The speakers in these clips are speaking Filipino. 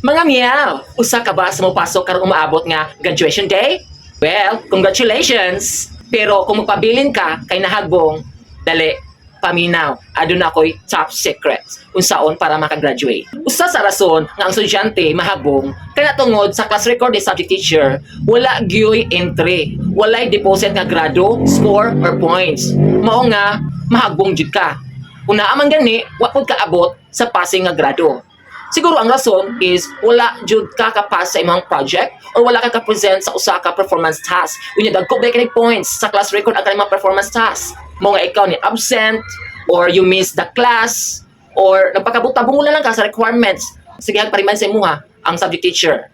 Mga miyaw, usa ka ba sa mopasok karong umaabot nga graduation day? Well, congratulations! Pero kung magpabilin ka kay nahagbong, dali, paminaw, aduna ko'y top secret unsaon para makagraduate. Usa sa rason nga ang estudyante mahagbong kay natungod sa class record ni subject teacher, wala gyoy entry, walay deposit nga grado, score or points. Mao nga mahagbong jud ka. Una man gani, wa pud kaabot sa passing nga grado. Siguro ang rason is wala jud ka kapas sa imong project or wala ka ka-present sa usa ka performance task. Unya dagko ba kinig points sa class record ang kanimong performance task. Mo nga ikaw ni absent or you miss the class or nagpakabutabong lang ka sa requirements. Sige, pariman sa imuha ang subject teacher.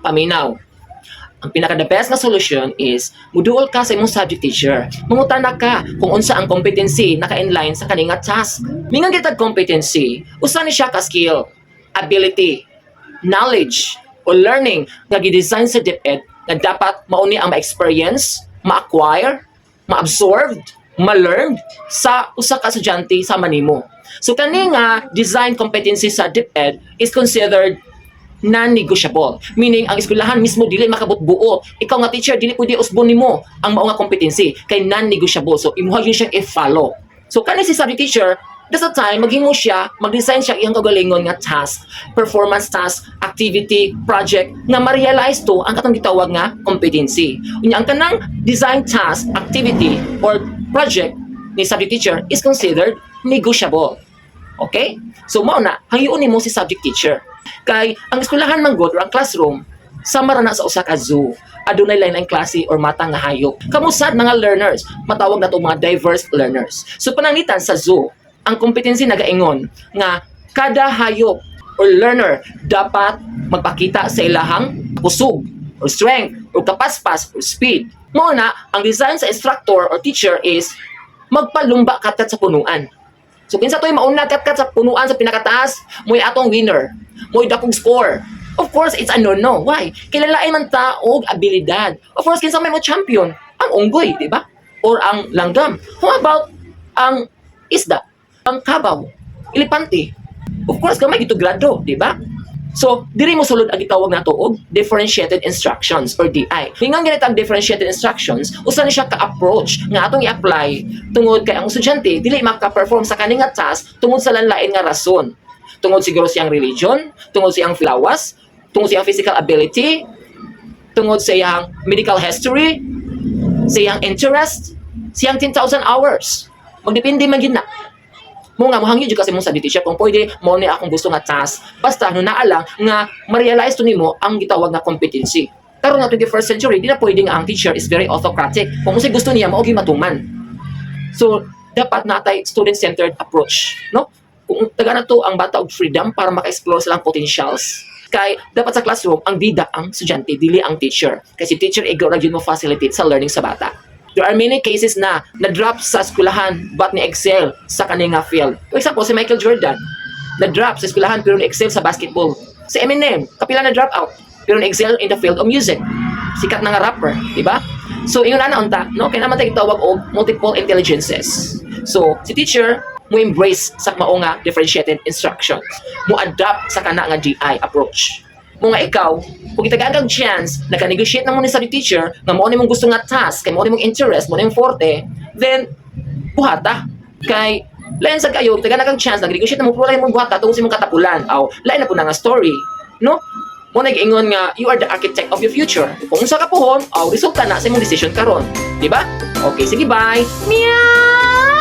Paminaw. Ang pinaka the best na solution is muduol ka sa imong subject teacher. Mangutana ka kung unsa ang competency naka-inline sa kaninga task. Mingan kitag competency, usa ni siya ka skill, ability, knowledge, o learning nga gidesign sa DepEd na dapat mauni ang ma-experience, ma-acquire, ma-absorb, ma-learn sa usa ka estudyante sa manimo. So kani nga design competency sa DepEd is considered non-negotiable. Meaning, ang eskwelahan mismo dili makabutbuo. Ikaw nga teacher, dili pwede usbon nimo ang mao nga competency kay non-negotiable. So, imuha yun siya i-follow. So, kani si subject teacher, that's the time, maghimo siya, mag-design siya iyang kagalingon nga task, performance task, activity, project, nga ma-realize to ang katong gitawag nga competency. Unya, ang kanang design task, activity, or project ni subject teacher is considered negotiable. Okay? So, mao na, hangiun mo si subject teacher. Kay, ang eskwelahan man god or ang classroom, sama na sa usa ka zoo. Adunay lain ang klase or mata nga hayop. Kamusad mga learners, matawag na mga diverse learners. So, panangitan sa zoo, ang kompetensi nagaingon nga kada hayop or learner dapat magpakita sa ilahang kusog or strength or kapaspas or speed. Mo na, ang design sa instructor or teacher is magpalumba katat sa punuan. So kinsa to'y mauna kat sa punuan sa pinakataas, mo'y atong winner. Mo'y dakong score. Of course, it's a no-no. Why? Kilalain man ta og abilidad. Of course, kinsa may mo champion? Ang unggoy, di ba? Or ang langgam. How about ang isda? Ang kabaw? Elepante? Of course, gamay ito grado, di ba? So, diri mo sulod ang gitawag nato og differentiated instructions or DI. Hingang ganito ang differentiated instructions, usa ni siya ka-approach nga atong i-apply tungod kay ang estudyante dili maka-perform sa kaning nga task tungod sa lanlain nga rason. Tungod siguro siyang religion, tungod siyang flawas, tungod siyang physical ability, tungod sa iyang medical history, sa iyang interest, siyang 10,000 hours. Magdepende man yun na. Mo nga mohangyo jud kasi mong sa teacher kung pwede mo ni akong gusto nga task basta no naa lang nga ma-realize to nimo ang gitawag nga competency. Karon nga 21st century, di na pwede nga ang teacher is very autocratic. Kung unsay gusto niya mao matuman. So, dapat natay student-centered approach, no? Kung taga na to ang bata og freedom para maka-explore silang potentials. Kay dapat sa classroom ang bida ang estudyante dili ang teacher. Kasi teacher ego ra gyud mo facilitate sa learning sa bata. There are many cases na na-drop sa eskwelahan but ni-excel sa kaninga field. For example, si Michael Jordan, na-drop sa eskwelahan pero ni-excel sa basketball. Si Eminem, kapila na-drop out pero ni-excel in the field of music. Sikat na nga rapper, di ba? So, ingon na unta, no? Kaya naman tayo tawag og multiple intelligences. So, si teacher, mo embrace sa mao nga differentiated instructions. Mo adapt sa kana nga GI approach mo nga ikaw, kung itagaan kang chance, naka-negotiate na mo ni sa teacher, nga mo ni mong gusto nga task, kay mo ni mong interest, mo ni mong forte, then, buhata. Kay, lain sa kayo, kang chance, nag-negotiate na mo, lain mong buhata, tungkol sa mong katapulan. Aw, lain na po na nga story. No? Mo nag-ingon nga, you are the architect of your future. Kung sa kapuhon, aw, resulta na sa imong decision karon. Di ba? Okay, sige, bye. Meow!